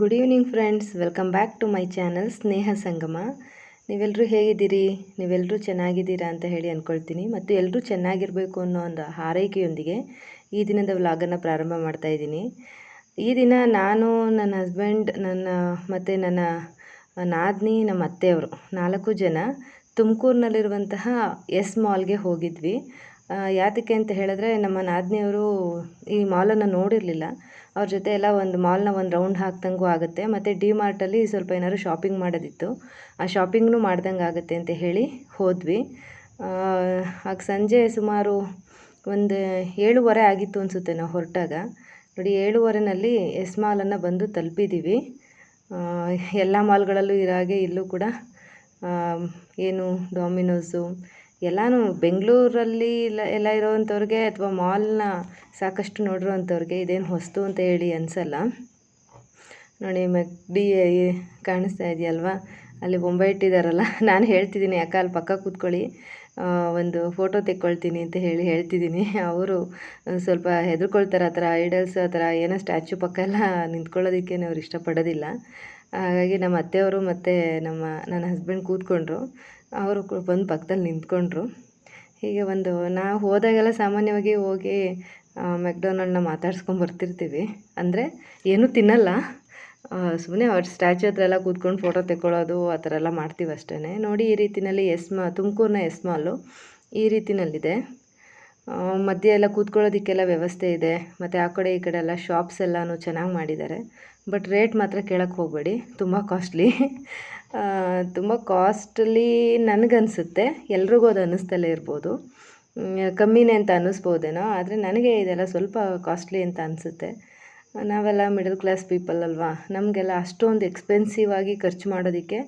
Good evening friends welcome back to my channel Sneha Sangama ನೀವೆಲ್ಲರೂ ಹೇಗಿದ್ದೀರಿ? ನೀವೆಲ್ಲರೂ ಚೆನ್ನಾಗಿದ್ದೀರಾ ಅಂತ ಹೇಳಿ ಅಂದ್ಕೊಳ್ತೀನಿ ಮತ್ತು ಎಲ್ಲರೂ ಚೆನ್ನಾಗಿರಬೇಕು ಅನ್ನೋ ಒಂದು ಹಾರೈಕೆಯೊಂದಿಗೆ ಈ ದಿನದ ವ್ಲಾಗನ್ನು ಪ್ರಾರಂಭ ಮಾಡ್ತಾ ಇದ್ದೀನಿ. ಈ ದಿನ ನಾನು, ನನ್ನ ಹಸ್ಬೆಂಡ್ ನನ್ನ, ಮತ್ತು ನನ್ನ ನಾದಿನಿ, ನಮ್ಮ ಅತ್ತೆಯವರು ನಾಲ್ಕು ಜನ ತುಮಕೂರಿನಲ್ಲಿರುವಂತಹ ಎಸ್ ಮಾಲ್ಗೆ ಹೋಗಿದ್ವಿ. ಯಾತಕ್ಕೆ ಅಂತ ಹೇಳಿದ್ರೆ ನಮ್ಮ ನಾದಿನಿಯವರು ಈ ಮಾಲನ್ನು ನೋಡಿರಲಿಲ್ಲ. ಅವ್ರ ಜೊತೆ ಎಲ್ಲ ಒಂದು ಮಾಲ್ನ ಒಂದು ರೌಂಡ್ ಹಾಕ್ದಂಗೂ ಆಗುತ್ತೆ. ಮತ್ತು ಡಿ ಮಾರ್ಟಲ್ಲಿ ಸ್ವಲ್ಪ ಏನಾದ್ರು ಶಾಪಿಂಗ್ ಮಾಡೋದಿತ್ತು. ಆ ಶಾಪಿಂಗ್ನೂ ಮಾಡ್ದಂಗೆ ಆಗುತ್ತೆ ಅಂತ ಹೇಳಿ ಹೋದ್ವಿ. ಆಗ ಸಂಜೆ ಸುಮಾರು ಒಂದು ಏಳುವರೆ ಆಗಿತ್ತು ಅನಿಸುತ್ತೆ ನಾವು ಹೊರಟಾಗ. ನೋಡಿ, ಏಳುವರೆನಲ್ಲಿ ಎಸ್ ಮಾಲನ್ನು ಬಂದು ತಲುಪಿದ್ದೀವಿ ಎಲ್ಲ ಮಾಲ್ಗಳಲ್ಲೂ ಇರೋ ಹಾಗೆ ಇಲ್ಲೂ ಕೂಡ ಏನು ಡಾಮಿನೋಸು ಎಲ್ಲನೂ ಬೆಂಗಳೂರಲ್ಲಿ ಇಲ್ಲ ಎಲ್ಲ ಇರೋವಂಥವ್ರಿಗೆ ಅಥವಾ ಮಾಲ್ನ ಸಾಕಷ್ಟು ನೋಡಿರೋವಂಥವ್ರಿಗೆ ಇದೇನು ಹೊಸ್ತು ಅಂತ ಹೇಳಿ ಅನಿಸಲ್ಲ. ನೋಡಿ, ಮಗ್ಡಿ ಕಾಣಿಸ್ತಾ ಇದೆಯಲ್ವಾ? ಅಲ್ಲಿ ಬೊಂಬೆ ಇಟ್ಟಿದ್ದಾರಲ್ಲ ನಾನು ಹೇಳ್ತಿದ್ದೀನಿ ಅಕ್ಕ ಅಲ್ಲಿ ಪಕ್ಕ ಕೂತ್ಕೊಳ್ಳಿ. ಒಂದು ಫೋಟೋ ತೆಕ್ಕೊಳ್ತೀನಿ ಅಂತ ಹೇಳಿ ಹೇಳ್ತಿದ್ದೀನಿ ಅವರು ಸ್ವಲ್ಪ ಹೆದರ್ಕೊಳ್ತಾರೆ ಆ ಥರ, ಐಡಲ್ಸ್ ಆ ಥರ, ಏನೋ ಸ್ಟ್ಯಾಚು ಪಕ್ಕ ಎಲ್ಲ ನಿಂತ್ಕೊಳ್ಳೋದಕ್ಕೆ ಅವ್ರು ಇಷ್ಟಪಡೋದಿಲ್ಲ. ಹಾಗಾಗಿ ನಮ್ಮ ಅತ್ತೆಯವರು ಮತ್ತು ನಮ್ಮ, ನನ್ನ ಹಸ್ಬೆಂಡ್ ಕೂತ್ಕೊಂಡ್ರು. ಅವರು ಬಂದು ಪಕ್ಕದಲ್ಲಿ ನಿಂತ್ಕೊಂಡ್ರು. ಹೀಗೆ ಒಂದು ನಾವು ಹೋದಾಗೆಲ್ಲ ಸಾಮಾನ್ಯವಾಗಿ ಹೋಗಿ ಮೆಕ್ಡೊನಾಲ್ಡ್ನ ಮಾತಾಡ್ಸ್ಕೊಂಡು ಬರ್ತಿರ್ತೀವಿ. ಅಂದರೆ ಏನೂ ತಿನ್ನಲ್ಲ. ಸುಮ್ಮನೆ ಅವ್ರ ಸ್ಟ್ಯಾಚು ಹತ್ರ ಎಲ್ಲ ಕೂತ್ಕೊಂಡು ಫೋಟೋ ತೆಕ್ಕೊಳ್ಳೋದು, ಆ ಥರ ಎಲ್ಲ ಮಾಡ್ತೀವಿ ಅಷ್ಟೇ ನೋಡಿ ಈ ರೀತಿಯಲ್ಲಿ ಎಸ್ ಮಾ, ತುಮಕೂರಿನ ಎಸ್ ಮಾಲು ಈ ರೀತಿಯಲ್ಲಿದೆ ಮಧ್ಯೆ ಎಲ್ಲ ಕೂತ್ಕೊಳ್ಳೋದಕ್ಕೆಲ್ಲ ವ್ಯವಸ್ಥೆ ಇದೆ. ಮತ್ತು ಆ ಕಡೆ ಈ ಕಡೆ ಎಲ್ಲ ಶಾಪ್ಸ್ ಎಲ್ಲನೂ ಚೆನ್ನಾಗಿ ಮಾಡಿದ್ದಾರೆ. ಬಟ್ ರೇಟ್ ಮಾತ್ರ ಕೇಳೋಕ್ಕೆ ಹೋಗಬೇಡಿ. ತುಂಬ ಕಾಸ್ಟ್ಲಿ. ತುಂಬ ಕಾಸ್ಟ್ಲಿ ನನಗನ್ಸುತ್ತೆ. ಎಲ್ರಿಗೂ ಅದು ಅನ್ನಿಸ್ತಲೇ ಇರ್ಬೋದು. ಕಮ್ಮಿನೇ ಅಂತ ಅನ್ನಿಸ್ಬೋದೇನೋ, ಆದರೆ ನನಗೆ ಇದೆಲ್ಲ ಸ್ವಲ್ಪ ಕಾಸ್ಟ್ಲಿ ಅಂತ ಅನಿಸುತ್ತೆ. ನಾವೆಲ್ಲ ಮಿಡಲ್ ಕ್ಲಾಸ್ ಪೀಪಲ್ ಅಲ್ವಾ, ನಮಗೆಲ್ಲ ಅಷ್ಟೊಂದು ಎಕ್ಸ್ಪೆನ್ಸಿವ್ ಆಗಿ ಖರ್ಚು ಮಾಡೋದಕ್ಕೆ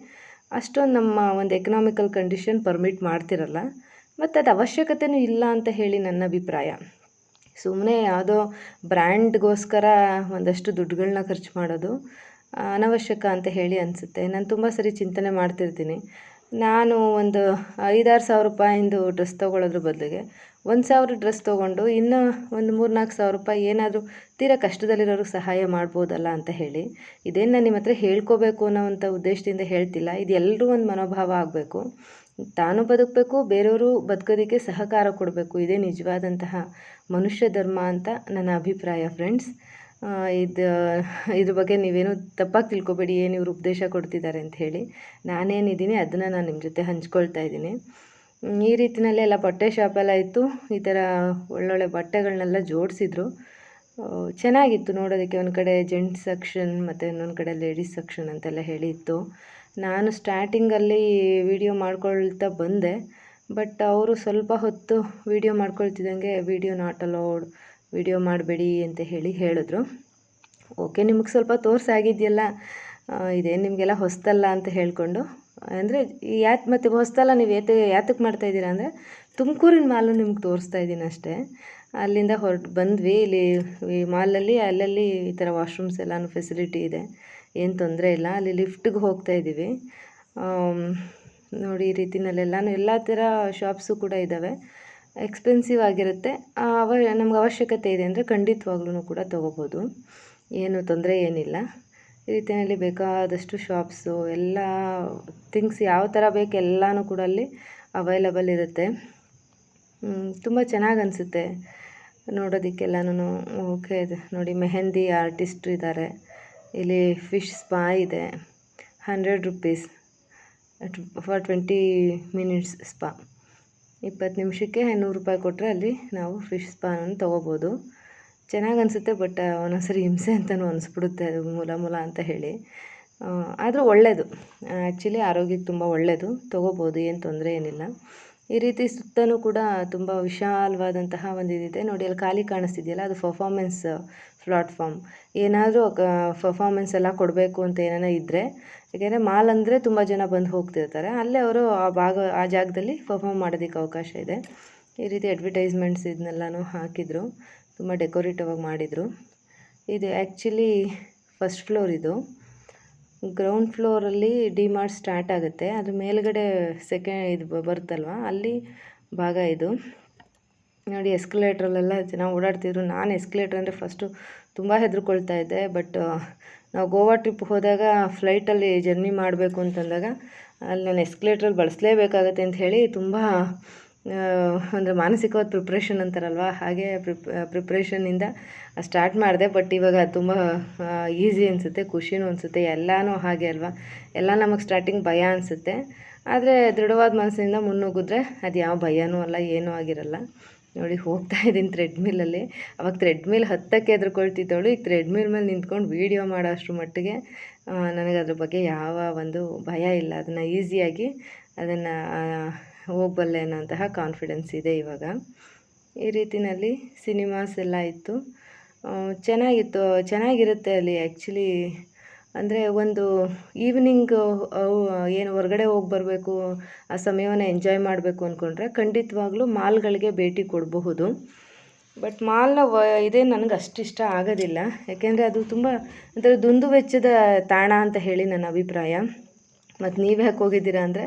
ಅಷ್ಟೊಂದು ನಮ್ಮ ಒಂದು ಎಕನಾಮಿಕಲ್ ಕಂಡೀಷನ್ ಪರ್ಮಿಟ್ ಮಾಡ್ತಿರಲ್ಲ. ಮತ್ತು ಅದು ಅವಶ್ಯಕತೆಯೂ ಇಲ್ಲ ಅಂತ ಹೇಳಿ ನನ್ನ ಅಭಿಪ್ರಾಯ. ಸುಮ್ಮನೆ ಯಾವುದೋ ಬ್ರ್ಯಾಂಡ್ಗೋಸ್ಕರ ಒಂದಷ್ಟು ದುಡ್ಡುಗಳನ್ನ ಖರ್ಚು ಮಾಡೋದು ಅನವಶ್ಯಕ ಅಂತ ಹೇಳಿ ಅನಿಸುತ್ತೆ. ನಾನು ತುಂಬ ಸರಿ ಚಿಂತನೆ ಮಾಡ್ತಿರ್ತೀನಿ. ನಾನು ಒಂದು ಐದಾರು ಸಾವಿರ ರೂಪಾಯಿಂದು ಡ್ರೆಸ್ ತೊಗೊಳೋದ್ರ ಬದಲಿಗೆ ಒಂದು ಸಾವಿರ ಡ್ರೆಸ್ ತೊಗೊಂಡು ಇನ್ನೂ ಒಂದು ಮೂರು ನಾಲ್ಕು ಸಾವಿರ ರೂಪಾಯಿ ಏನಾದರೂ ತೀರಾ ಕಷ್ಟದಲ್ಲಿರೋರಿಗೆ ಸಹಾಯ ಮಾಡ್ಬೋದಲ್ಲ ಅಂತ ಹೇಳಿ ಇದೇನು ನಾನು ನಿಮ್ಮ ಹತ್ರ ಹೇಳ್ಕೋಬೇಕು ಅನ್ನೋವಂಥ ಉದ್ದೇಶದಿಂದ ಹೇಳ್ತಿಲ್ಲ. ಇದು ಒಂದು ಮನೋಭಾವ ಆಗಬೇಕು. ತಾನು ಬದುಕಬೇಕು ಬೇರೆಯವರು ಬದುಕೋದಕ್ಕೆ ಸಹಕಾರ ಕೊಡಬೇಕು. ಇದೇ ನಿಜವಾದಂತಹ ಮನುಷ್ಯ ಧರ್ಮ ಅಂತ ನನ್ನ ಅಭಿಪ್ರಾಯ ಫ್ರೆಂಡ್ಸ್ ಇದು, ಇದ್ರ ಬಗ್ಗೆ ನೀವೇನು ತಪ್ಪಾಗಿ ತಿಳ್ಕೊಬೇಡಿ, ಏನು ಇವರು ಉಪದೇಶ ಕೊಡ್ತಿದ್ದಾರೆ ಅಂತ ಹೇಳಿ. ನಾನೇನಿದ್ದೀನಿ, ಅದನ್ನು ನಾನು ನಿಮ್ಮ ಜೊತೆ ಹಂಚ್ಕೊಳ್ತಾ ಇದ್ದೀನಿ. ಈ ರೀತಿಯಲ್ಲೇ ಎಲ್ಲ ಬಟ್ಟೆ ಶಾಪೆಲ್ಲ ಇತ್ತು. ಈ ಥರ ಒಳ್ಳೊಳ್ಳೆ ಬಟ್ಟೆಗಳನ್ನೆಲ್ಲ ಜೋಡಿಸಿದ್ರು. ಚೆನ್ನಾಗಿತ್ತು ನೋಡೋದಕ್ಕೆ. ಒಂದು ಕಡೆ ಜೆಂಟ್ಸ್ ಸೆಕ್ಷನ್ ಮತ್ತು ಇನ್ನೊಂದು ಕಡೆ ಲೇಡೀಸ್ ಸೆಕ್ಷನ್ ಅಂತೆಲ್ಲ ಹೇಳಿತ್ತು ನಾನು ಸ್ಟಾರ್ಟಿಂಗಲ್ಲಿ ವಿಡಿಯೋ ಮಾಡ್ಕೊಳ್ತಾ ಬಂದೆ. ಬಟ್ ಅವರು ಸ್ವಲ್ಪ ಹೊತ್ತು ವಿಡಿಯೋ ಮಾಡ್ಕೊಳ್ತಿದ್ದಂಗೆ ವಿಡಿಯೋ ನಾಟ್ ಅಲೌಡ್ ವಿಡಿಯೋ ಮಾಡಬೇಡಿ ಅಂತ ಹೇಳಿ ಹೇಳಿದ್ರು. ಓಕೆ, ನಿಮಗೆ ಸ್ವಲ್ಪ ತೋರ್ಸಾಗಿದೆಯಲ್ಲ ಇದೇನು ನಿಮಗೆಲ್ಲ ಹೊಸ್ತಲ್ಲ ಅಂತ ಹೇಳಿಕೊಂಡು, ಅಂದರೆ ಯಾಕೆ ಮತ್ತು ಹೊಸ್ತಲ್ಲ ನೀವು ಏತ ಯಾತಕ್ಕೆ ಮಾಡ್ತಾಯಿದ್ದೀರಾ ಅಂದರೆ ತುಮಕೂರಿನ ಮಾಲು ನಿಮ್ಗೆ ತೋರಿಸ್ತಾ ಇದ್ದೀನಿ ಅಷ್ಟೇ. ಅಲ್ಲಿಂದ ಹೊರಟು ಬಂದ್ವಿ, ಇಲ್ಲಿ ಈ ಮಾಲಲ್ಲಿ, ಅಲ್ಲಲ್ಲಿ ಈ ಥರ ವಾಶ್ರೂಮ್ಸ್ ಎಲ್ಲನೂ ಫೆಸಿಲಿಟಿ ಇದೆ, ಏನು ತೊಂದರೆ ಇಲ್ಲ. ಅಲ್ಲಿ ಲಿಫ್ಟಿಗೆ ಹೋಗ್ತಾ ಇದ್ದೀವಿ. ನೋಡಿ ಈ ರೀತಿನಲ್ಲೆಲ್ಲನೂ ಎಲ್ಲ ಥರ ಶಾಪ್ಸು ಕೂಡ ಇದ್ದಾವೆ ಎಕ್ಸ್ಪೆನ್ಸಿವ್ ಆಗಿರುತ್ತೆ. ಅವ, ನಮ್ಗೆ ಅವಶ್ಯಕತೆ ಇದೆ ಅಂದರೆ ಖಂಡಿತವಾಗ್ಲೂ ಕೂಡ ತೊಗೋಬೋದು. ಏನು ತೊಂದರೆ ಏನಿಲ್ಲ. ಈ ರೀತಿಯಲ್ಲಿ ಬೇಕಾದಷ್ಟು ಶಾಪ್ಸು ಎಲ್ಲ ಥಿಂಗ್ಸ್ ಯಾವ ಥರ ಬೇಕು ಎಲ್ಲನೂ ಕೂಡ ಅಲ್ಲಿ ಅವೈಲಬಲ್ ಇರುತ್ತೆ. ತುಂಬ ಚೆನ್ನಾಗಿ ಅನಿಸುತ್ತೆ. ನೋಡೋದಕ್ಕೆಲ್ಲನೂ ಓಕೆ, ನೋಡಿ, ಮೆಹಂದಿ ಆರ್ಟಿಸ್ಟ್ ಇದ್ದಾರೆ ಇಲ್ಲಿ ಫಿಶ್ ಸ್ಪಾ ಇದೆ. Hundred rupees for twenty minutes spa ಇಪ್ಪತ್ತು ನಿಮಿಷಕ್ಕೆ ನೂರು ರೂಪಾಯಿ ಕೊಟ್ಟರೆ ಅಲ್ಲಿ ನಾವು ಫಿಶ್ ಸ್ಪಾನನ್ನು ತೊಗೋಬೋದು. ಚೆನ್ನಾಗಿ ಅನಿಸುತ್ತೆ ಬಟ್ ಒಂದೊಂದ್ಸರಿ ಹಿಂಸೆ ಅಂತಲೂ ಅನಿಸ್ಬಿಡುತ್ತೆ ಅದು ಮೂಲ ಮೂಲ ಅಂತ ಹೇಳಿ. ಆದರೂ ಒಳ್ಳೆಯದು ಆ್ಯಕ್ಚುಲಿ ಆರೋಗ್ಯಕ್ಕೆ ತುಂಬ ಒಳ್ಳೆಯದು ತೊಗೋಬೋದು, ಏನು ತೊಂದರೆ ಏನಿಲ್ಲ. ಈ ರೀತಿ ಸುತ್ತಲೂ ಕೂಡ ತುಂಬ ವಿಶಾಲವಾದಂತಹ ಒಂದು ಇದಿದೆ. ನೋಡಿ, ಅಲ್ಲಿ ಖಾಲಿ ಕಾಣಿಸ್ತಿದೆಯಲ್ಲ, ಅದು ಪರ್ಫಾರ್ಮೆನ್ಸ್ ಪ್ಲಾಟ್ಫಾರ್ಮ್ ಏನಾದರೂ ಪರ್ಫಾರ್ಮೆನ್ಸ್ ಎಲ್ಲ ಕೊಡಬೇಕು ಅಂತ ಏನಾರ ಇದ್ದರೆ ಯಾಕೆಂದರೆ ಮಾಲ್ ಅಂದರೆ ತುಂಬ ಜನ ಬಂದು ಹೋಗ್ತಿರ್ತಾರೆ. ಅಲ್ಲೇ ಅವರು ಆ ಭಾಗ, ಆ ಜಾಗದಲ್ಲಿ ಪರ್ಫಾರ್ಮ್ ಮಾಡೋದಕ್ಕೆ ಅವಕಾಶ ಇದೆ. ಈ ರೀತಿ ಅಡ್ವರ್ಟೈಸ್ಮೆಂಟ್ಸ್ ಇದನ್ನೆಲ್ಲನೂ ಹಾಕಿದರು, ತುಂಬ ಡೆಕೋರೇಟಿವ್ ಆಗಿ ಮಾಡಿದರು. ಇದು ಆ್ಯಕ್ಚುಲಿ ಫಸ್ಟ್ ಫ್ಲೋರ್ ಇದು. ಗ್ರೌಂಡ್ ಫ್ಲೋರಲ್ಲಿ ಡಿ ಮಾರ್ಟ್ ಸ್ಟಾರ್ಟ್ ಆಗುತ್ತೆ. ಅದು ಮೇಲ್ಗಡೆ ಸೆಕೆಂಡ್ ಇದು ಬರುತ್ತಲ್ವ? ಅಲ್ಲಿ ಭಾಗ ಇದು. ನೋಡಿ ಎಸ್ಕಲೇಟ್ರಲ್ಲೆಲ್ಲ ಜನ ಓಡಾಡ್ತಿದ್ರು. ನಾನು ಎಸ್ಕಲೇಟ್ರ್ ಅಂದರೆ ಫಸ್ಟು ತುಂಬ ಹೆದರ್ಕೊಳ್ತಾ ಇದ್ದೆ. ಬಟ್ ನಾವು ಗೋವಾ ಟ್ರಿಪ್ ಹೋದಾಗ ಫ್ಲೈಟಲ್ಲಿ ಜರ್ನಿ ಮಾಡಬೇಕು ಅಂತಂದಾಗ, ಅಲ್ಲಿ ನಾನು ಎಸ್ಕಲೇಟ್ರಲ್ಲಿ ಬಳಸಲೇಬೇಕಾಗತ್ತೆ ಅಂತ ಹೇಳಿ ತುಂಬ ಅಂದರೆ ಮಾನಸಿಕವಾದ ಪ್ರಿಪ್ರೇಷನ್ ಅಂತಾರಲ್ವ? ಹಾಗೆ ಪ್ರಿಪ್ ಪ್ರಿಪ್ರೇಷನ್ನಿಂದ ಸ್ಟಾರ್ಟ್ ಮಾಡಿದೆ ಬಟ್ ಇವಾಗ ತುಂಬ ಈಸಿ ಅನಿಸುತ್ತೆ, ಖುಷಿನೂ ಅನಿಸುತ್ತೆ, ಎಲ್ಲನೂ ಹಾಗೆ ಅಲ್ವಾ? ಎಲ್ಲ ನಮಗೆ ಸ್ಟಾರ್ಟಿಂಗ್ ಭಯ ಅನಿಸುತ್ತೆ. ಆದರೆ ದೃಢವಾದ ಮನಸ್ಸಿನಿಂದ ಮುನ್ನುಗ್ಗಿದ್ರೆ ಅದು ಯಾವ ಭಯನೂ ಅಲ್ಲ, ಏನೂ ಆಗಿರಲ್ಲ. ನೋಡಿ, ಹೋಗ್ತಾ ಇದ್ದೀನಿ ಥ್ರೆಡ್ಮಿಲಲ್ಲಿ ಅವಾಗ ಥ್ರೆಡ್ಮಿಲ್ ಹತ್ತಕ್ಕೆ ಎದ್ರುಕೊಳ್ತಿದ್ದವಳು, ಈಗ ಥ್ರೆಡ್ಮಿಲ್ ಮೇಲೆ ನಿಂತ್ಕೊಂಡು ವೀಡಿಯೋ ಮಾಡೋ ಅಷ್ಟ್ರ ಮಟ್ಟಿಗೆ ನನಗೆ ಅದ್ರ ಬಗ್ಗೆ ಯಾವ ಒಂದು ಭಯ ಇಲ್ಲ. ಅದನ್ನು ಈಸಿಯಾಗಿ ಅದನ್ನು ಹೋಗಬಲ್ಲೆ ಅನ್ನೋಂತಹ ಕಾನ್ಫಿಡೆನ್ಸ್ ಇದೆ ಇವಾಗ. ಈ ರೀತಿಯಲ್ಲಿ ಸಿನಿಮಾಸ್ ಎಲ್ಲ ಇತ್ತು. ಚೆನ್ನಾಗಿತ್ತು, ಚೆನ್ನಾಗಿರುತ್ತೆ ಅಲ್ಲಿ ಆ್ಯಕ್ಚುಲಿ ಅಂದರೆ ಒಂದು ಈವ್ನಿಂಗ್ ಏನು ಹೊರಗಡೆ ಹೋಗಿ ಬರಬೇಕು, ಆ ಸಮಯವನ್ನು ಎಂಜಾಯ್ ಮಾಡಬೇಕು ಅಂದ್ಕೊಂಡ್ರೆ ಖಂಡಿತವಾಗ್ಲೂ ಮಾಲ್ಗಳಿಗೆ ಭೇಟಿ ಕೊಡಬಹುದು. ಬಟ್ ಮಾಲ್ನ ವ, ಇದೇ ನನಗೆ ಅಷ್ಟಿಷ್ಟ ಆಗೋದಿಲ್ಲ. ಯಾಕೆಂದರೆ ಅದು ತುಂಬ ಒಂಥರ ದುಂದು ವೆಚ್ಚದ ತಾಣ ಅಂತ ಹೇಳಿ ನನ್ನ ಅಭಿಪ್ರಾಯ. ಮತ್ತು ನೀವು ಯಾಕೆ ಹೋಗಿದ್ದೀರಾ ಅಂದರೆ,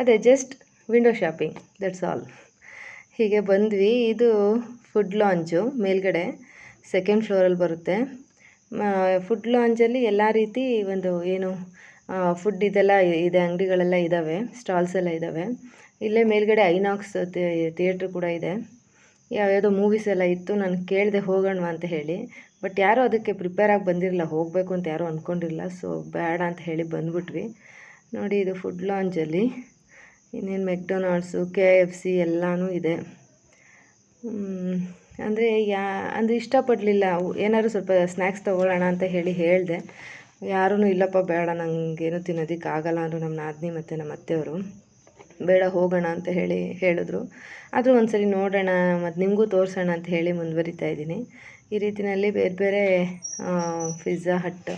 ಅದೇ just window shopping that's all ಹೀಗೆ ಬಂದ್ವಿ. ಇದು ಫುಡ್ ಲಾಂಚು ಮೇಲ್ಗಡೆ ಸೆಕೆಂಡ್ ಫ್ಲೋರಲ್ಲಿ ಬರುತ್ತೆ. ಫುಡ್ ಲಾಂಚಲ್ಲಿ ಎಲ್ಲ ರೀತಿ ಒಂದು ಏನು ಫುಡ್ ಇದೆಲ್ಲ ಇದೆ, ಅಂಗಡಿಗಳೆಲ್ಲ ಇದ್ದಾವೆ ಸ್ಟಾಲ್ಸ್ ಎಲ್ಲ ಇದ್ದಾವೆ ಇಲ್ಲೇ ಮೇಲ್ಗಡೆ ಐನಾಕ್ಸ್ ಥಿಯೇಟ್ರ್ ಕೂಡ ಇದೆ. ಯಾವ್ಯಾವುದೋ ಮೂವೀಸ್ ಎಲ್ಲ ಇತ್ತು, ನಾನು ಕೇಳಿದೆ ಹೋಗೋಣ ಅಂತ ಹೇಳಿ. ಬಟ್ ಯಾರೂ ಅದಕ್ಕೆ ಪ್ರಿಪೇರ್ ಆಗಿ ಬಂದಿರಲಿಲ್ಲ, ಹೋಗಬೇಕು ಅಂತ ಯಾರೂ ಅಂದ್ಕೊಂಡಿಲ್ಲ ಸೊ ಬೇಡ ಅಂತ ಹೇಳಿ ಬಂದ್ಬಿಟ್ವಿ. ನೋಡಿ ಇದು ಫುಡ್ ಲಾಂಚಲ್ಲಿ ಇನ್ನೇನು ಮೆಕ್ಡೊನಾಲ್ಡ್ಸು, ಕೆ ಎಫ್ ಸಿ ಎಲ್ಲನೂ ಇದೆ. ಅಂದರೆ ಯಾ, ಅಂದರೆ ಇಷ್ಟಪಡಲಿಲ್ಲ. ಏನಾದ್ರು ಸ್ವಲ್ಪ ಸ್ನ್ಯಾಕ್ಸ್ ತೊಗೊಳ್ಳೋಣ ಅಂತ ಹೇಳಿ ಹೇಳಿದೆ. ಯಾರೂ ಇಲ್ಲಪ್ಪ, ಬೇಡ ನನಗೇನು ತಿನ್ನೋದಕ್ಕೆ ಆಗಲ್ಲ ಅಂದರು ನಮ್ಮ ನಾದಿನಿ ಮತ್ತು ನಮ್ಮ ಅತ್ತೆಯವರು. ಬೇಡ, ಹೋಗೋಣ ಅಂತ ಹೇಳಿ ಹೇಳಿದ್ರು. ಆದರೂ ಒಂದ್ಸರಿ ನೋಡೋಣ ಮತ್ತು ನಿಮಗೂ ತೋರಿಸೋಣ ಅಂತ ಹೇಳಿ ಮುಂದುವರಿತಾ ಇದ್ದೀನಿ. ಈ ರೀತಿಯಲ್ಲಿ ಬೇರೆ ಬೇರೆ ಪಿಜ್ಜಾ ಹಟ್,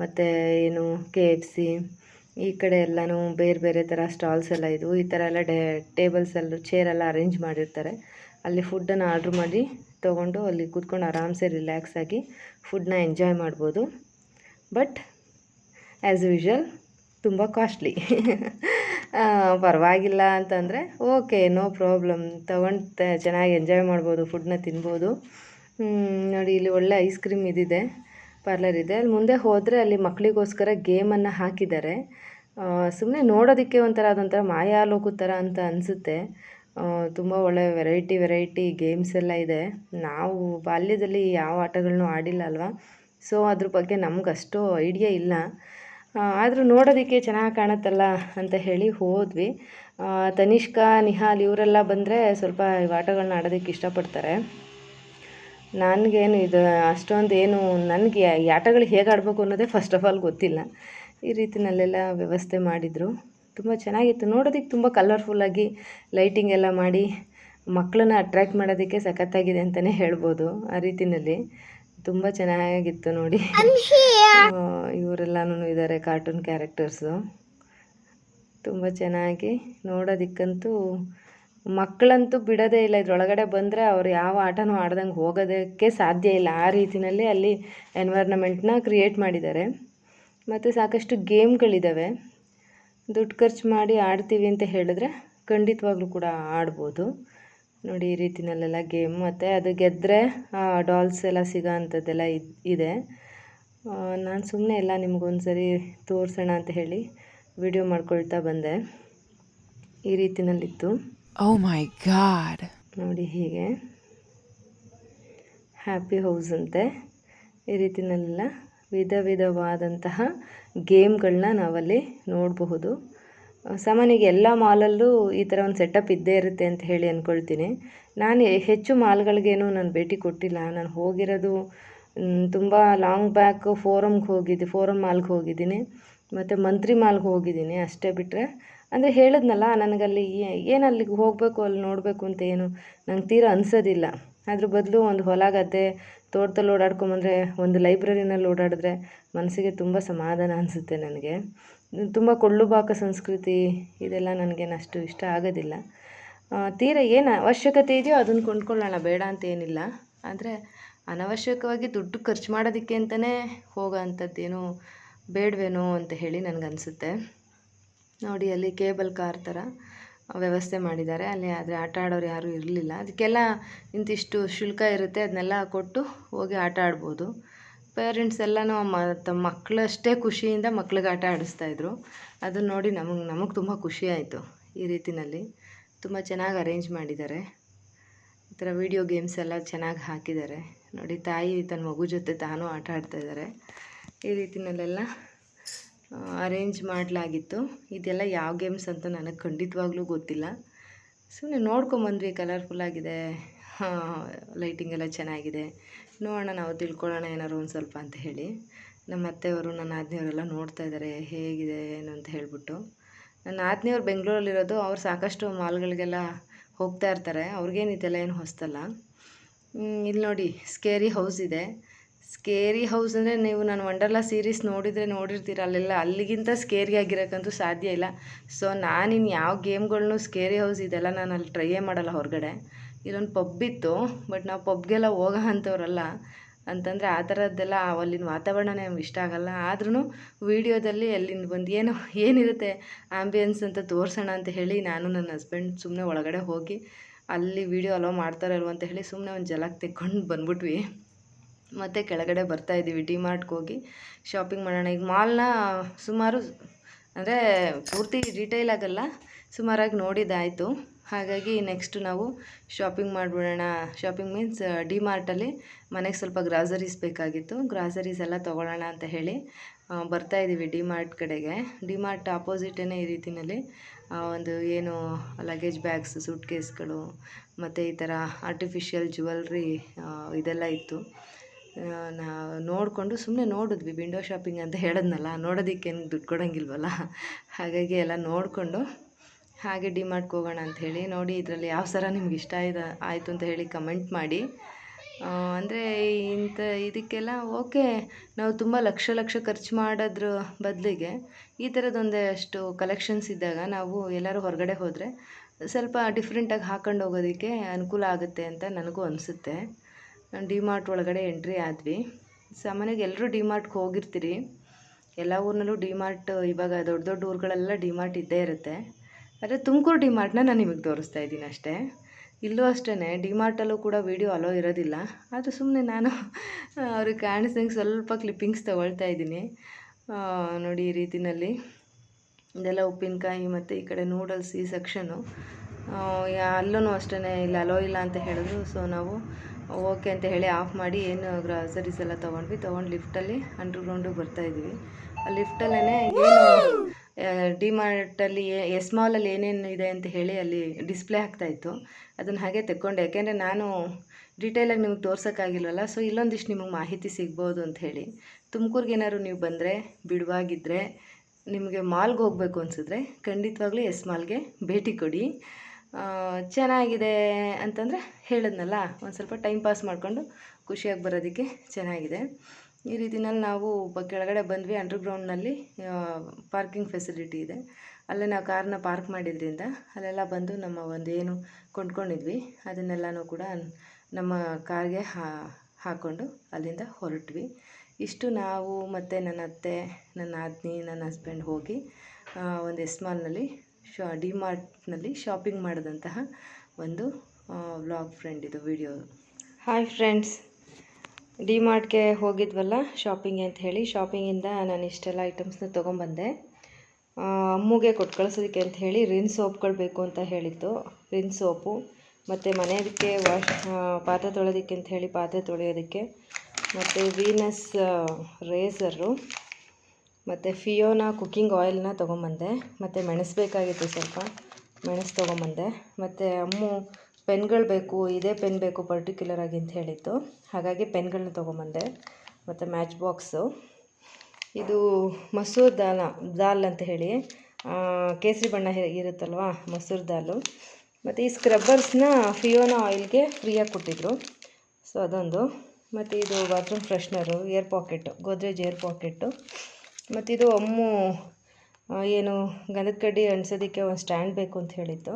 ಮತ್ತು ಏನು ಕೆ ಎಫ್ ಸಿ ಈ ಕಡೆ ಎಲ್ಲನೂ ಬೇರೆ ಬೇರೆ ಥರ ಸ್ಟಾಲ್ಸ್ ಎಲ್ಲ ಇದ್ವು ಈ ಥರ ಎಲ್ಲ ಡೇ ಟೇಬಲ್ಸಲ್ಲೂ ಚೇರೆಲ್ಲ ಅರೇಂಜ್ ಮಾಡಿರ್ತಾರೆ. ಅಲ್ಲಿ ಫುಡ್ಡನ್ನು ಆರ್ಡ್ರ್ ಮಾಡಿ ತೊಗೊಂಡು ಅಲ್ಲಿ ಕೂತ್ಕೊಂಡು ಆರಾಮ್ಸೆ ರಿಲ್ಯಾಕ್ಸ್ ಆಗಿ ಫುಡ್ನ ಎಂಜಾಯ್ ಮಾಡ್ಬೋದು. ಬಟ್ ಆ್ಯಸ್ ಯೂಶ್ವಲ್ ತುಂಬ ಕಾಸ್ಟ್ಲಿ ಪರವಾಗಿಲ್ಲ ಅಂತಂದರೆ ಓಕೆ ನೋ ಪ್ರಾಬ್ಲಮ್ ತೊಗೊಂಡು, ಚೆನ್ನಾಗಿ ಎಂಜಾಯ್ ಮಾಡ್ಬೋದು ಫುಡ್ನ ತಿನ್ಬೋದು. ನೋಡಿ, ಇಲ್ಲಿ ಒಳ್ಳೆ ಐಸ್ ಕ್ರೀಮ್ ಇದಿದೆ. ಪಾರ್ಲರ್ ಇದೆ. ಅಲ್ಲಿ ಮುಂದೆ ಹೋದರೆ ಅಲ್ಲಿ ಮಕ್ಕಳಿಗೋಸ್ಕರ ಗೇಮನ್ನು ಹಾಕಿದ್ದಾರೆ. ಸುಮ್ಮನೆ ನೋಡೋದಕ್ಕೆ ಒಂಥರ ಅದೊಂಥರ ಮಾಯಾಲೋಕದ ಥರ ಅಂತ ಅನಿಸುತ್ತೆ. ತುಂಬ ಒಳ್ಳೆ ವೆರೈಟಿ ವೆರೈಟಿ ಗೇಮ್ಸ್ ಎಲ್ಲ ಇದೆ. ನಾವು ಬಾಲ್ಯದಲ್ಲಿ ಯಾವ ಆಟಗಳನ್ನೂ ಆಡಿಲ್ಲ ಅಲ್ವಾ? ಸೊ ಅದ್ರ ಬಗ್ಗೆ ನಮ್ಗೆ ಅಷ್ಟು ಐಡಿಯಾ ಇಲ್ಲ ಆದರೂ ನೋಡೋದಕ್ಕೆ ಚೆನ್ನಾಗಿ ಕಾಣುತ್ತಲ್ಲ ಅಂತ ಹೇಳಿ ಹೋದ್ವಿ. ತನಿಷ್ಕಾ, ನಿಹಾಲ್ ಇವರೆಲ್ಲ ಬಂದರೆ ಸ್ವಲ್ಪ ಆಟಗಳನ್ನ ಆಡೋದಕ್ಕೆ ಇಷ್ಟಪಡ್ತಾರೆ. ನನಗೇನು ಇದು ಅಷ್ಟೊಂದು ಏನು ನನಗೆ ಈ ಆಟಗಳು ಹೇಗೆ ಆಡಬೇಕು ಅನ್ನೋದೇ ಫಸ್ಟ್ ಆಫ್ ಆಲ್ ಗೊತ್ತಿಲ್ಲ. ಈ ರೀತಿನಲ್ಲೆಲ್ಲ ವ್ಯವಸ್ಥೆ ಮಾಡಿದರು. ತುಂಬ ಚೆನ್ನಾಗಿತ್ತು. ನೋಡೋದಕ್ಕೆ ತುಂಬ ಕಲರ್ಫುಲ್ಲಾಗಿ ಲೈಟಿಂಗ್ ಎಲ್ಲ ಮಾಡಿ ಮಕ್ಕಳನ್ನ ಅಟ್ರ್ಯಾಕ್ಟ್ ಮಾಡೋದಕ್ಕೆ ಸಖತ್ತಾಗಿದೆ ಅಂತಲೇ ಹೇಳ್ಬೋದು ಆ ರೀತಿನಲ್ಲಿ. ತುಂಬ ಚೆನ್ನಾಗಿತ್ತು ನೋಡಿ. ಇವರೆಲ್ಲನೂ ಇದ್ದಾರೆ ಕಾರ್ಟೂನ್ ಕ್ಯಾರೆಕ್ಟರ್ಸು ತುಂಬ ಚೆನ್ನಾಗಿ ನೋಡೋದಕ್ಕಂತೂ ಮಕ್ಕಳಂತೂ ಬಿಡೋದೇ ಇಲ್ಲ, ಇದರೊಳಗಡೆ ಬಂದರೆ ಅವ್ರು ಯಾವ ಆಟನೂ ಆಡ್ದಂಗೆ ಹೋಗೋದಕ್ಕೆ ಸಾಧ್ಯ ಇಲ್ಲ. ಆ ರೀತಿಯಲ್ಲಿ ಅಲ್ಲಿ ಎನ್ವೈರ್ನಮೆಂಟ್ನ ಕ್ರಿಯೇಟ್ ಮಾಡಿದ್ದಾರೆ. ಮತ್ತು ಸಾಕಷ್ಟು ಗೇಮ್ಗಳಿದ್ದಾವೆ ದುಡ್ಡು ಖರ್ಚು ಮಾಡಿ ಆಡ್ತೀವಿ ಅಂತ ಹೇಳಿದ್ರೆ ಖಂಡಿತವಾಗ್ಲೂ ಕೂಡ ಆಡ್ಬೋದು. ನೋಡಿ, ಈ ರೀತಿಯಲ್ಲೆಲ್ಲ ಗೇಮ್ ಮತ್ತು ಅದು ಗೆದ್ದರೆ ಡಾಲ್ಸ್ ಎಲ್ಲ ಸಿಗೋ ಅಂಥದ್ದೆಲ್ಲ ಇದ್. ನಾನು ಸುಮ್ಮನೆ ಎಲ್ಲ ನಿಮಗೊಂದು ಸರಿ ತೋರಿಸೋಣ ಅಂತ ಹೇಳಿ ವಿಡಿಯೋ ಮಾಡ್ಕೊಳ್ತಾ ಬಂದೆ. ಈ ರೀತಿನಲ್ಲಿತ್ತು. Oh ಮೈ ಗಾಡ್ ನೋಡಿ ಹೀಗೆ. ಹ್ಯಾಪಿ ಹೌಸ್ ಅಂತೆ. ಈ ರೀತಿನೆಲ್ಲ ವಿಧ ವಿಧವಾದಂತಹ ಗೇಮ್ಗಳನ್ನ ನಾವಲ್ಲಿ ನೋಡಬಹುದು. ಸಾಮಾನ್ಯವಾಗಿ ಎಲ್ಲ ಮಾಲಲ್ಲೂ ಈ ಥರ ಒಂದು ಸೆಟಪ್ ಇದ್ದೇ ಇರುತ್ತೆ ಅಂತ ಹೇಳಿ ಅಂದ್ಕೊಳ್ತೀನಿ ನಾನು ಹೆಚ್ಚು ಮಾಲ್ಗಳಿಗೇನು ನಾನು ಭೇಟಿ ಕೊಟ್ಟಿಲ್ಲ. ನಾನು ಹೋಗಿರೋದು ತುಂಬ ಲಾಂಗ್ ಬ್ಯಾಕ್ ಫೋರಮ್ಗೆ ಹೋಗಿದ್ದೆ ಫೋರಮ್ ಮಾಲ್ಗೆ ಹೋಗಿದ್ದೀನಿ. ಮತ್ತು ಮಂತ್ರಿ ಮಾಲ್ಗೆ ಹೋಗಿದ್ದೀನಿ. ಅಷ್ಟೇ ಬಿಟ್ಟರೆ ಅಂದರೆ ಹೇಳಿದ್ನಲ್ಲ, ನನಗಲ್ಲಿ ಏನು ಅಲ್ಲಿಗೆ ಹೋಗಬೇಕು, ಅಲ್ಲಿ ನೋಡಬೇಕು ಅಂತ ಏನು ನಂಗೆ ತೀರ ಅನಿಸೋದಿಲ್ಲ. ಅದ್ರ ಬದಲು ಒಂದು ಹೊಲ ಗದ್ದೆ ತೋಟದಲ್ಲಿ ಓಡಾಡ್ಕೊಂಬಂದರೆ ಒಂದು ಲೈಬ್ರರಿನಲ್ಲಿ ಓಡಾಡಿದ್ರೆ ಮನಸ್ಸಿಗೆ ತುಂಬ ಸಮಾಧಾನ ಅನಿಸುತ್ತೆ ನನಗೆ. ತುಂಬ ಕೊಳ್ಳುಬಾಕ ಸಂಸ್ಕೃತಿ ಇದೆಲ್ಲ ನನಗೇನು ಅಷ್ಟು ಇಷ್ಟ ಆಗೋದಿಲ್ಲ. ತೀರ ಏನು ಅವಶ್ಯಕತೆ ಇದೆಯೋ ಅದನ್ನು ಕೊಂಡ್ಕೊಳ್ಳೋಣ, ಬೇಡ ಅಂತ ಏನಿಲ್ಲ. ಆದರೆ ಅನವಶ್ಯಕವಾಗಿ ದುಡ್ಡು ಖರ್ಚು ಮಾಡೋದಕ್ಕೆ ಅಂತಲೇ ಹೋಗೋ ಅಂಥದ್ದೇನು ಬೇಡವೇನೋ ಅಂತ ಹೇಳಿ ನನಗನ್ಸುತ್ತೆ ನೋಡಿ, ಅಲ್ಲಿ ಕೇಬಲ್ ಕಾರ್ ಥರ ವ್ಯವಸ್ಥೆ ಮಾಡಿದ್ದಾರೆ. ಅಲ್ಲಿ ಆದರೆ ಆಟ ಆಡೋರು ಯಾರೂ ಇರಲಿಲ್ಲ. ಅದಕ್ಕೆಲ್ಲ ಇಂತಿಷ್ಟು ಶುಲ್ಕ ಇರುತ್ತೆ. ಅದನ್ನೆಲ್ಲ ಕೊಟ್ಟು ಹೋಗಿ ಆಟ ಆಡ್ಬೋದು. ಪೇರೆಂಟ್ಸ್ ಎಲ್ಲನೂ ಮ, ತಮ್ಮ ಮಕ್ಕಳಷ್ಟೇ ಖುಷಿಯಿಂದ ಮಕ್ಳಿಗೆ ಆಟ ಆಡಿಸ್ತಾಯಿದ್ರು ಅದನ್ನು ನೋಡಿ ನಮಗೆ ನಮಗೆ ತುಂಬ ಖುಷಿ ಆಯಿತು ಈ ರೀತಿಯಲ್ಲಿ ತುಂಬ ಚೆನ್ನಾಗಿ ಅರೇಂಜ್ ಮಾಡಿದ್ದಾರೆ. ಈ ಥರ ವೀಡಿಯೋ ಗೇಮ್ಸ್ ಎಲ್ಲ ಚೆನ್ನಾಗಿ ಹಾಕಿದ್ದಾರೆ. ನೋಡಿ, ತಾಯಿ ತನ್ನ ಮಗು ಜೊತೆ ತಾನೂ ಆಟ ಆಡ್ತಾ ಇದ್ದಾರೆ. ಈ ರೀತಿನಲ್ಲೆಲ್ಲ ಅರೇಂಜ್ ಮಾಡಲಾಗಿತ್ತು. ಇದೆಲ್ಲ ಯಾವ ಗೇಮ್ಸ್ ಅಂತ ನನಗೆ ಖಂಡಿತವಾಗ್ಲೂ ಗೊತ್ತಿಲ್ಲ. ಸುಮ್ಮನೆ ನೋಡ್ಕೊಂಬಂದ್ವಿ ಕಲರ್ಫುಲ್ಲಾಗಿದೆ ಲೈಟಿಂಗ್ ಎಲ್ಲ ಚೆನ್ನಾಗಿದೆ. ನೋಡೋಣ, ನಾವು ತಿಳ್ಕೊಳ್ಳೋಣ ಏನಾರು ಒಂದು ಸ್ವಲ್ಪ ಅಂತ ಹೇಳಿ. ನಮ್ಮ ಅತ್ತೆಯವರು, ನನ್ನ ಆಜ್ಞೆಯವರೆಲ್ಲ ನೋಡ್ತಾ ಇದ್ದಾರೆ, ಹೇಗಿದೆ, ಏನು ಅಂತ ಹೇಳಿಬಿಟ್ಟು. ನನ್ನ ಆಜ್ಞೆಯವರು ಬೆಂಗಳೂರಲ್ಲಿರೋದು, ಅವ್ರು ಸಾಕಷ್ಟು ಮಾಲ್ಗಳಿಗೆಲ್ಲ ಹೋಗ್ತಾ ಇರ್ತಾರೆ. ಅವ್ರಿಗೇನು ಇದೆಲ್ಲ ಏನು ಹೊಸ್ತಲ್ಲ. ಇಲ್ಲಿ ನೋಡಿ ಸ್ಕೇರಿ ಹೌಸ್ ಇದೆ. ಸ್ಕೇರಿ ಹೌಸ್ ಅಂದರೆ ನೀವು ನಾನು ವಂಡರ್ಲಾ ಸೀರೀಸ್ ನೋಡಿದರೆ ನೋಡಿರ್ತೀರ, ಅಲ್ಲೆಲ್ಲ ಅಲ್ಲಿಗಿಂತ ಸ್ಕೇರಿ ಆಗಿರೋಕ್ಕಂತೂ ಸಾಧ್ಯ ಇಲ್ಲ. ಸೊ ನಾನಿನ್ನು ಯಾವ ಗೇಮ್ಗಳ್ನೂ ಸ್ಕೇರಿ ಹೌಸ್ ಇದೆಲ್ಲ ನಾನು ಅಲ್ಲಿ ಟ್ರೈಯೇ ಮಾಡಲ್ಲ ಹೊರಗಡೆ. ಇಲ್ಲೊಂದು ಪಬ್ ಇತ್ತು ಬಟ್ ನಾವು ಪಬ್ಗೆಲ್ಲ ಹೋಗೋ ಅಂಥವ್ರಲ್ಲ, ಅಂತಂದರೆ ಆ ಥರದ್ದೆಲ್ಲ ಅಲ್ಲಿನ ವಾತಾವರಣನೇ ನಮ್ಗೆ ಇಷ್ಟ ಆಗಲ್ಲ. ಆದ್ರೂ ವೀಡಿಯೋದಲ್ಲಿ ಅಲ್ಲಿಂದ ಬಂದು ಏನು, ಏನಿರುತ್ತೆ ಆಂಬಿಯನ್ಸ್ ಅಂತ ತೋರಿಸೋಣ ಅಂತ ಹೇಳಿ ನಾನು ನನ್ನ ಹಸ್ಬೆಂಡ್ ಸುಮ್ಮನೆ ಒಳಗಡೆ ಹೋಗಿ ಅಲ್ಲಿ ವೀಡಿಯೋ ಅಲೋ ಮಾಡ್ತಾರಲ್ವ ಅಂತ ಹೇಳಿ ಸುಮ್ಮನೆ ಒಂದು ಜಲಕ್ಕೆ ತೆಕ್ಕೊಂಡು ಬಂದ್ಬಿಟ್ವಿ. ಮತ್ತು ಕೆಳಗಡೆ ಬರ್ತಾ ಇದ್ದೀವಿ ಡಿ ಮಾರ್ಟ್ಗೆ ಹೋಗಿ ಶಾಪಿಂಗ್ ಮಾಡೋಣ. ಈಗ ಮಾಲ್ನ ಸುಮಾರು ಅಂದರೆ ಪೂರ್ತಿ ಡೀಟೇಲ್ ಆಗಲ್ಲ, ಸುಮಾರಾಗಿ ನೋಡಿದ್ದಾಯಿತು. ಹಾಗಾಗಿ ನೆಕ್ಸ್ಟ್ ನಾವು ಶಾಪಿಂಗ್ ಮಾಡಿಬಿಡೋಣ. ಶಾಪಿಂಗ್ ಮೀನ್ಸ್ ಡಿ ಮಾರ್ಟಲ್ಲಿ ಮನೆಗೆ ಸ್ವಲ್ಪ ಗ್ರಾಸರೀಸ್ ಬೇಕಾಗಿತ್ತು. ಗ್ರಾಸರೀಸ್ ಎಲ್ಲ ತೊಗೊಳ್ಳೋಣ ಅಂತ ಹೇಳಿ ಬರ್ತಾ ಇದ್ದೀವಿ ಡಿ ಮಾರ್ಟ್ ಕಡೆಗೆ. ಡಿ ಮಾರ್ಟ್ ಆಪೋಸಿಟೇ ಈ ರೀತಿಯಲ್ಲಿ ಒಂದು ಏನು ಲಗೇಜ್ ಬ್ಯಾಗ್ಸ್ ಸೂಟ್ ಕೇಸ್ಗಳು ಮತ್ತು ಈ ಥರ ಆರ್ಟಿಫಿಷಿಯಲ್ ಜುವೆಲ್ರಿ ಇದೆಲ್ಲ ಇತ್ತು. ನಾ ನೋಡಿಕೊಂಡು ಸುಮ್ಮನೆ ನೋಡಿದ್ವಿ ವಿಂಡೋ ಶಾಪಿಂಗ್ ಅಂತ ಹೇಳಿದ್ನಲ್ಲ, ನೋಡೋದಕ್ಕೇನು ದುಡ್ಡು ಕೊಡೋಂಗಿಲ್ವಲ್ಲ? ಹಾಗಾಗಿ ಎಲ್ಲ ನೋಡಿಕೊಂಡು ಹಾಗೆ ಡಿ ಮಾರ್ಟ್ಗೆ ಹೋಗೋಣ ಅಂತ ಹೇಳಿ, ನೋಡಿ ಇದರಲ್ಲಿ ಯಾವ ಥರ ನಿಮ್ಗೆ ಇಷ್ಟ ಆಯ್ತು ಆಯಿತು ಅಂತ ಹೇಳಿ ಕಮೆಂಟ್ ಮಾಡಿ. ಅಂದರೆ ಇಂಥ ಇದಕ್ಕೆಲ್ಲ ಓಕೆ, ನಾವು ತುಂಬ ಲಕ್ಷ ಲಕ್ಷ ಖರ್ಚು ಮಾಡೋದ್ರ ಬದಲಿಗೆ ಈ ಥರದೊಂದಷ್ಟು ಕಲೆಕ್ಷನ್ಸ್ ಇದ್ದಾಗ ನಾವು ಎಲ್ಲರೂ ಹೊರಗಡೆ ಹೋದರೆ ಸ್ವಲ್ಪ ಡಿಫ್ರೆಂಟಾಗಿ ಹಾಕೊಂಡು ಹೋಗೋದಕ್ಕೆ ಅನುಕೂಲ ಆಗುತ್ತೆ ಅಂತ ನನಗೂ ಅನಿಸುತ್ತೆ. ಡಿ ಮಾರ್ಟ್ ಒಳಗಡೆ ಎಂಟ್ರಿ ಆದ್ವಿ. ಸಾಮಾನ್ಯವಾಗಿ ಎಲ್ಲರೂ ಡಿ ಮಾರ್ಟ್ಗೆ ಹೋಗಿರ್ತೀರಿ. ಎಲ್ಲ ಊರಿನಲ್ಲೂ ಡಿ ಮಾರ್ಟ್, ಇವಾಗ ದೊಡ್ಡ ದೊಡ್ಡ ಊರುಗಳೆಲ್ಲ ಡಿ ಮಾರ್ಟ್ ಇದ್ದೇ ಇರುತ್ತೆ. ಆದರೆ ತುಮಕೂರು ಡಿ ಮಾರ್ಟ್ನ ನಾನು ನಿಮಗೆ ತೋರಿಸ್ತಾ ಇದ್ದೀನಿ ಅಷ್ಟೇ. ಇಲ್ಲೂ ಅಷ್ಟೇ ಡಿ ಮಾರ್ಟಲ್ಲೂ ಕೂಡ ವೀಡಿಯೋ ಅಲೋ ಇರೋದಿಲ್ಲ. ಆದರೆ ಸುಮ್ಮನೆ ನಾನು ಅವ್ರಿಗೆ ಕಾಣಿಸ್ದಂಗೆ ಸ್ವಲ್ಪ ಕ್ಲಿಪ್ಪಿಂಗ್ಸ್ ತೊಗೊಳ್ತಾ ಇದ್ದೀನಿ. ನೋಡಿ ಈ ರೀತಿನಲ್ಲಿ. ಇದೆಲ್ಲ ಉಪ್ಪಿನಕಾಯಿ ಮತ್ತು ಈ ಕಡೆ ನೂಡಲ್ಸ್ ಈ ಸೆಕ್ಷನು. ಅಲ್ಲೂ ಅಷ್ಟೇ ಇಲ್ಲ ಅಲೋ ಇಲ್ಲ ಅಂತ ಹೇಳಿದ್ರು. ಸೊ ನಾವು ಓಕೆ ಅಂತ ಹೇಳಿ ಆಫ್ ಮಾಡಿ ಏನು ಗ್ರಾಸರೀಸ್ ಎಲ್ಲ ತೊಗೊಂಡ್ವಿ. ತೊಗೊಂಡು ಲಿಫ್ಟಲ್ಲಿ ಅಂಡರ್ಗ್ರೌಂಡಿಗೆ ಬರ್ತಾಯಿದ್ವಿ ಆ ಲಿಫ್ಟಲ್ಲೇ ಏನು ಡಿ ಮಾರ್ಟಲ್ಲಿ ಎಸ್ ಮಾಲಲ್ಲಿ ಏನೇನು ಇದೆ ಅಂತ ಹೇಳಿ ಅಲ್ಲಿ ಡಿಸ್ಪ್ಲೇ ಆಗ್ತಾಯಿತ್ತು ಅದನ್ನು ಹಾಗೆ ತೆಕ್ಕೊಂಡೆ. ಯಾಕೆಂದರೆ ನಾನು ಡೀಟೇಲಾಗಿ ನಿಮ್ಗೆ ತೋರ್ಸೋಕ್ಕಾಗಿಲ್ವಲ್ಲ ಸೊ ಇಲ್ಲೊಂದಿಷ್ಟು ನಿಮಗೆ ಮಾಹಿತಿ ಸಿಗ್ಬೋದು ಅಂತ ಹೇಳಿ. ತುಮಕೂರ್ಗೆ ಏನಾದ್ರು ನೀವು ಬಂದರೆ ಬಿಡುವಾಗಿದ್ದರೆ ನಿಮಗೆ ಮಾಲ್ಗೆ ಹೋಗಬೇಕು ಅನಿಸಿದ್ರೆ ಖಂಡಿತವಾಗ್ಲೂ ಎಸ್ ಮಾಲ್ಗೆ ಭೇಟಿ ಕೊಡಿ. ಚೆನ್ನಾಗಿದೆ ಅಂತಂದರೆ ಹೇಳಿದ್ನಲ್ಲ, ಒಂದು ಸ್ವಲ್ಪ ಟೈಮ್ ಪಾಸ್ ಮಾಡಿಕೊಂಡು ಖುಷಿಯಾಗಿ ಬರೋದಕ್ಕೆ ಚೆನ್ನಾಗಿದೆ. ಈ ರೀತಿನಲ್ಲಿ ನಾವು ಕೆಳಗಡೆ ಬಂದ್ವಿ ಅಂಡರ್ಗ್ರೌಂಡ್ನಲ್ಲಿ ಪಾರ್ಕಿಂಗ್ ಫೆಸಿಲಿಟಿ ಇದೆ. ಅಲ್ಲೇ ನಾವು ಕಾರ್ನ ಪಾರ್ಕ್ ಮಾಡಿದ್ರಿಂದ ಅಲ್ಲೆಲ್ಲ ಬಂದು ನಮ್ಮ ಒಂದು ಏನು ಕೊಂಡ್ಕೊಂಡಿದ್ವಿ, ಅದನ್ನೆಲ್ಲನೂ ಕೂಡ ನಮ್ಮ ಕಾರ್ಗೆ ಹಾಕ್ಕೊಂಡು ಅಲ್ಲಿಂದ ಹೊರಟ್ವಿ. ಇಷ್ಟು ನಾವು ಮತ್ತು ನನ್ನ ಅತ್ತೆ, ನನ್ನ ಆದ್ನಿ, ನನ್ನ ಹಸ್ಬೆಂಡ್ ಹೋಗಿ ಒಂದು ಎಸ್ ಮಾಲ್ನಲ್ಲಿ ಶಾ, ಡಿ ಮಾರ್ಟ್ನಲ್ಲಿ ಶಾಪಿಂಗ್ ಮಾಡಿದಂತಹ ಒಂದು ವ್ಲಾಗ್ ಫ್ರೆಂಡ್ ಇದು ವಿಡಿಯೋ. ಹಾಯ್ ಫ್ರೆಂಡ್ಸ್ ಡಿ ಮಾರ್ಟ್ಗೆ ಹೋಗಿದ್ವಲ್ಲ ಶಾಪಿಂಗ್ ಅಂತ ಹೇಳಿ. ಶಾಪಿಂಗಿಂದ ನಾನು ಇಷ್ಟೆಲ್ಲ ಐಟಮ್ಸ್ನ ತೊಗೊಂಬಂದೆ. ಅಮ್ಮಗೆ ಕೊಟ್ಟು ಕಳಿಸೋದಕ್ಕೆ ಅಂತ ಹೇಳಿ ರಿನ್ ಸೋಪ್ಗಳು ಬೇಕು ಅಂತ ಹೇಳಿತ್ತು. ರಿನ್ ಸೋಪು, ಮತ್ತು ಮನೆಯದಕ್ಕೆ ವಾಶ್ ಪಾತ್ರೆ ತೊಳೆಯೋದಕ್ಕೆ ಅಂತ ಹೇಳಿ ಪಾತ್ರೆ ತೊಳೆಯೋದಕ್ಕೆ, ಮತ್ತು ವೀನಸ್ ರೇಸರು ಮತ್ತು ಫಿಯೋನಾ ಕುಕ್ಕಿಂಗ್ ಆಯಿಲ್ನ ತೊಗೊಂಬಂದೆ, ಮತ್ತು ಮೆಣಸು ಬೇಕಾಗಿತ್ತು ಸ್ವಲ್ಪ. ಮೆಣಸು ತೊಗೊಂಬಂದೆ. ಮತ್ತು ಅಮ್ಮು ಪೆನ್ಗಳು ಬೇಕು, ಇದೇ ಪೆನ್ ಬೇಕು ಪರ್ಟಿಕ್ಯುಲರ್ ಆಗಿ ಅಂತ ಹೇಳಿತ್ತು. ಹಾಗಾಗಿ ಪೆನ್ಗಳನ್ನ ತೊಗೊಂಬಂದೆ. ಮತ್ತು ಮ್ಯಾಚ್ ಬಾಕ್ಸು ಇದು ಮಸೂರ್ ದಾಲ್ ದಾಲ್ ಅಂತ ಹೇಳಿ ಕೇಸರಿ ಬಣ್ಣ ಇರುತ್ತಲ್ವಾ, ಮಸೂರ್ ದಾಲು. ಮತ್ತು ಈ ಸ್ಕ್ರಬ್ಬರ್ಸ್ನ ಫಿಯೋನಾ ಆಯಿಲ್ಗೆ ಫ್ರೀಯಾಗಿ ಕೊಟ್ಟಿದ್ರು. ಸೊ ಅದೊಂದು. ಮತ್ತು ಇದು bathroom freshener air pocket Godrej air pocket ಮತ್ತು ಇದು ಅಮ್ಮು ಏನು ಗಂಧದ ಕಡ್ಡಿ ಅಂಟಿಸೋದಕ್ಕೆ ಒಂದು ಸ್ಟ್ಯಾಂಡ್ ಬೇಕು ಅಂತ ಹೇಳಿತ್ತು.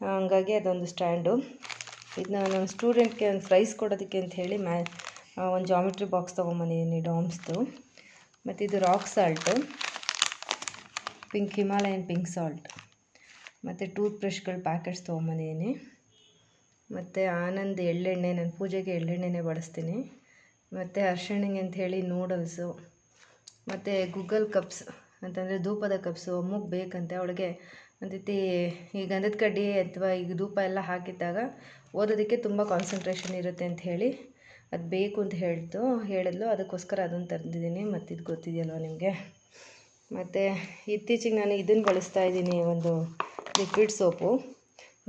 ಹಂಗಾಗಿ ಅದೊಂದು ಸ್ಟ್ಯಾಂಡು. ಇದನ್ನ ನನ್ನ ಸ್ಟೂಡೆಂಟ್ಗೆ ಒಂದು ಪ್ರೈಸ್ ಕೊಡೋದಕ್ಕೆ ಅಂತ ಹೇಳಿ ಮ್ಯಾ ಒಂದು ಜಾಮಿಟ್ರಿ ಬಾಕ್ಸ್ ತೊಗೊಂಬಂದಿದ್ದೀನಿ ಡಾಮ್ಸ್ದು. ಮತ್ತು ಇದು rock salt, pink Himalayan pink salt. ಮತ್ತು ಟೂತ್ ಬ್ರಷ್ಗಳ ಪ್ಯಾಕೆಟ್ಸ್ ತೊಗೊಂಬಂದಿದ್ದೀನಿ ಮತ್ತು ಆನಂದ್ ಎಳ್ಳೆಣ್ಣೆ ನಾನು ಪೂಜೆಗೆ ಎಳ್ಳೆಣ್ಣೆನೇ ಬಳಸ್ತೀನಿ. ಮತ್ತು ಅರ್ಷಣಿಗೆ ಅಂತ ಹೇಳಿ ನೂಡಲ್ಸು. ಮತ್ತು ಗೂಗಲ್ ಕಪ್ಸ್ ಅಂತಂದರೆ ಧೂಪದ ಕಪ್ಸು ಅಮ್ಮಗೆ ಬೇಕಂತೆ ಅವಳಿಗೆ. ಒಂದು ಈ ಗಂಧದ ಕಡ್ಡಿ ಅಥವಾ ಈಗ ಧೂಪ ಎಲ್ಲ ಹಾಕಿದ್ದಾಗ ಓದೋದಕ್ಕೆ ತುಂಬ ಕಾನ್ಸಂಟ್ರೇಷನ್ ಇರುತ್ತೆ ಅಂತ ಹೇಳಿ ಅದು ಬೇಕು ಅಂತ ಹೇಳ್ತು. ಹೇಳಿದ್ಲು, ಅದಕ್ಕೋಸ್ಕರ ಅದನ್ನು ತಂದಿದ್ದೀನಿ. ಮತ್ತು ಇದು ಗೊತ್ತಿದೆಯಲ್ವ ನಿಮಗೆ? ಮತ್ತು ಇತ್ತೀಚೆಗೆ ನಾನು ಇದನ್ನು ಬಳಸ್ತಾ ಇದ್ದೀನಿ, ಒಂದು ಲಿಕ್ವಿಡ್ ಸೋಪು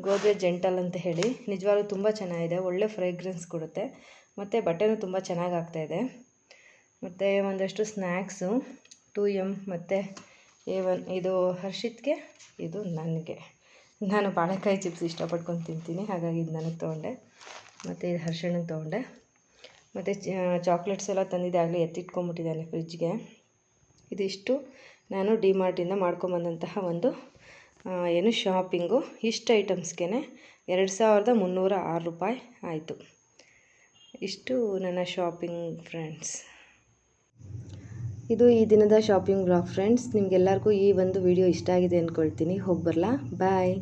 ಗೋದ್ರೆ ಜೆಂಟಲ್ ಅಂತ ಹೇಳಿ. ನಿಜವಾಗ್ಲೂ ತುಂಬ ಚೆನ್ನಾಗಿದೆ, ಒಳ್ಳೆ ಫ್ರೇಗ್ರೆನ್ಸ್ ಕೊಡುತ್ತೆ. ಮತ್ತು ಬಟ್ಟೆನೂ ತುಂಬ ಚೆನ್ನಾಗಿ ಆಗ್ತಾಯಿದೆ ಮತ್ತು ಒಂದಷ್ಟು ಸ್ನ್ಯಾಕ್ಸು ಟು ಎಂ ಮತ್ತು ಎ ಒನ್ ಇದು ಹರ್ಷಿತ್ಗೆ, ಇದು ನನಗೆ. ನಾನು ಬಾಳೆಕಾಯಿ ಚಿಪ್ಸ್ ಇಷ್ಟಪಡ್ಕೊಂಡು ತಿಂತೀನಿ, ಹಾಗಾಗಿ ಇದು ನನಗೆ ತೊಗೊಂಡೆ. ಮತ್ತು ಇದು ಹರ್ಷಣ್ಣಗೆ ತೊಗೊಂಡೆ. ಮತ್ತು ಚಾಕ್ಲೇಟ್ಸ್ ಎಲ್ಲ ತಂದಿದ್ದೆ, ಆಗಲೇ ಎತ್ತಿಟ್ಕೊಂಬಿಟ್ಟಿದ್ದಾನೆ ಫ್ರಿಜ್ಗೆ ಇದಿಷ್ಟು ನಾನು ಡಿ ಮಾರ್ಟಿಂದ ಮಾಡ್ಕೊಂಬಂದಂತಹ ಒಂದು ಏನು ಶಾಪಿಂಗು ಇಷ್ಟು ಐಟಮ್ಸ್ಗೆ ಎರಡು ಸಾವಿರದ ಮುನ್ನೂರ ಆರು ರೂಪಾಯಿ ಆಯಿತು. ಇಷ್ಟು ನನ್ನ ಶಾಪಿಂಗ್ ಫ್ರೆಂಡ್ಸ್ ಇದು ಈ ದಿನದ ಶಾಪಿಂಗ್ ಬ್ಲಾಗ್ ಫ್ರೆಂಡ್ಸ್ ನಿಮಗೆಲ್ಲರಿಗೂ ಈ ಒಂದು ವಿಡಿಯೋ ಇಷ್ಟ ಆಗಿದೆ ಅಂದ್ಕೊಳ್ತೀನಿ ಹೋಗಿ ಬರಲಾ? ಬಾಯ್